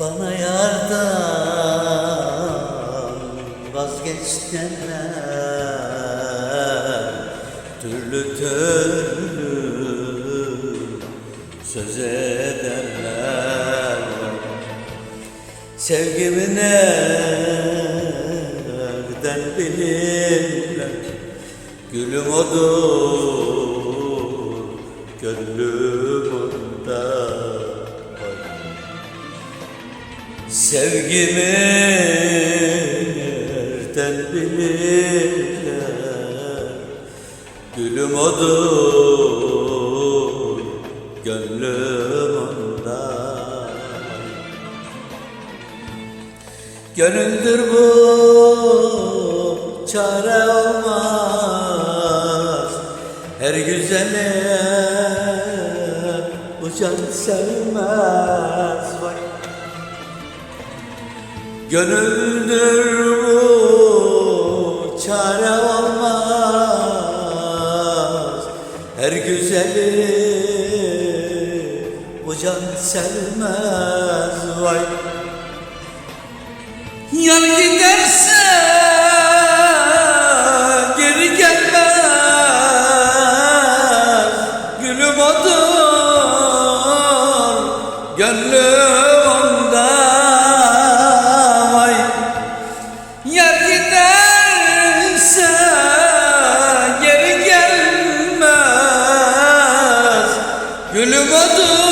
Bana yardan vazgeçtenler Türlü türlü söz ederler. Sevgimi nereden bilirler? Gülüm odur, Sevgimi nereden bilirler. Gülüm odur, gönlüm onda. Gönüldür bu çare olmaz. Her güzele bu can sevmez. Vay Gönüldür bu çare olmaz. Her güzeli bu can sevmez vay. Yar giderse geri gelmez. Gülüm odur gönlüm Gülüm odur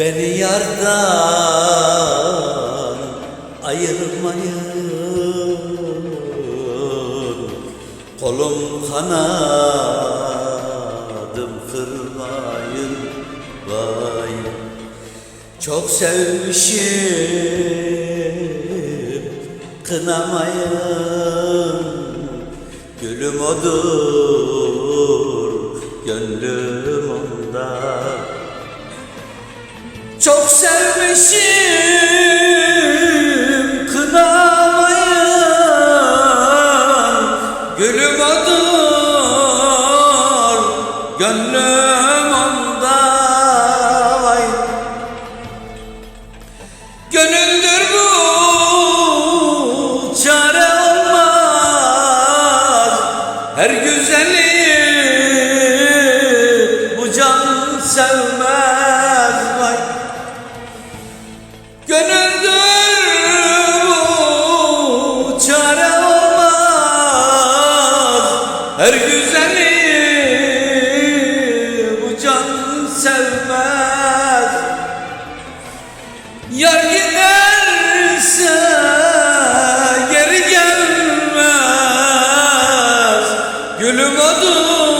Beni yardan ayırmayın. Kolum kanadım kırmayın Vay. Çok sevmişim kınamayın. Gülüm odur gönlüm onda çok sevmişim kınamayın. Gülüm odur gönlüm onda. Gönüldür bu çare olmaz. Her güzeli bu can sevmez. Vay Her güzeli bu can sevmez. Yar giderse geri gelmez. Gülüm odur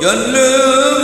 gönlüm